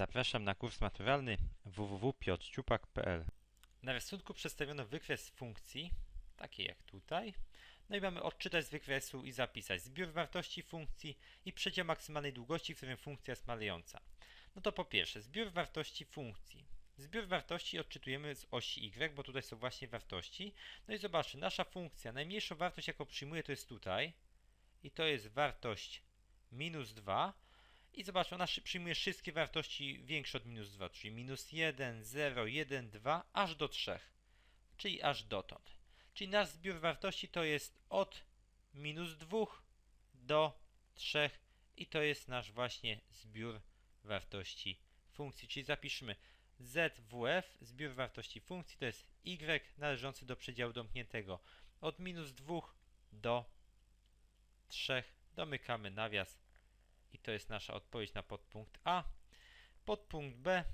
Zapraszam na kurs maturalny www.piotrciupak.pl Na rysunku przedstawiono wykres funkcji, takiej jak tutaj. No i mamy odczytać z wykresu i zapisać zbiór wartości funkcji i przedział maksymalnej długości, w którym funkcja jest malejąca. No to po pierwsze, zbiór wartości funkcji. Zbiór wartości odczytujemy z osi y, bo tutaj są właśnie wartości. No i zobaczcie, nasza funkcja, najmniejszą wartość jaką przyjmuje to jest tutaj. I to jest wartość minus 2. I zobaczmy, ona przyjmuje wszystkie wartości większe od minus 2, czyli minus 1, 0, 1, 2, aż do 3. Czyli aż dotąd. Czyli nasz zbiór wartości to jest od minus 2 do 3 i to jest nasz właśnie zbiór wartości funkcji. Czyli zapiszmy ZWF, zbiór wartości funkcji, to jest y należący do przedziału domkniętego od minus 2 do 3. Domykamy nawias i to jest nasza odpowiedź na podpunkt A. Podpunkt B.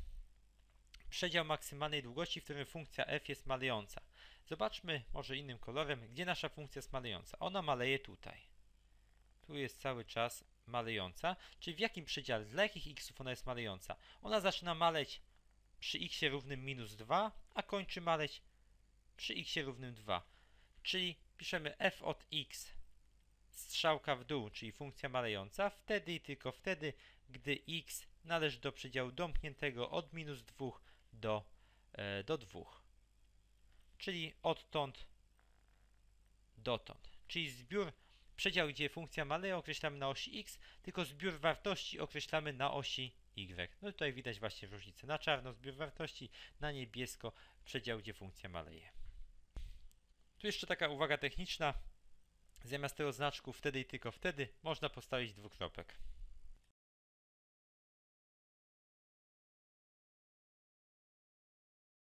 Przedział maksymalnej długości, w którym funkcja f jest malejąca. Zobaczmy może innym kolorem, gdzie nasza funkcja jest malejąca. Ona maleje tutaj. Tu jest cały czas malejąca. Czyli w jakim przedziale, dla jakich xów ona jest malejąca? Ona zaczyna maleć przy x równym minus 2, a kończy maleć przy x równym 2. Czyli piszemy f od x strzałka w dół, czyli funkcja malejąca, wtedy i tylko wtedy, gdy x należy do przedziału domkniętego od minus 2 do, e, do 2. Czyli odtąd dotąd. Czyli zbiór, przedział, gdzie funkcja maleje, określamy na osi x, tylko zbiór wartości określamy na osi y. No tutaj widać właśnie różnicę. Na czarno zbiór wartości, na niebiesko przedział, gdzie funkcja maleje. Tu jeszcze taka uwaga techniczna. Zamiast tego znaczku wtedy i tylko wtedy można postawić dwukropek.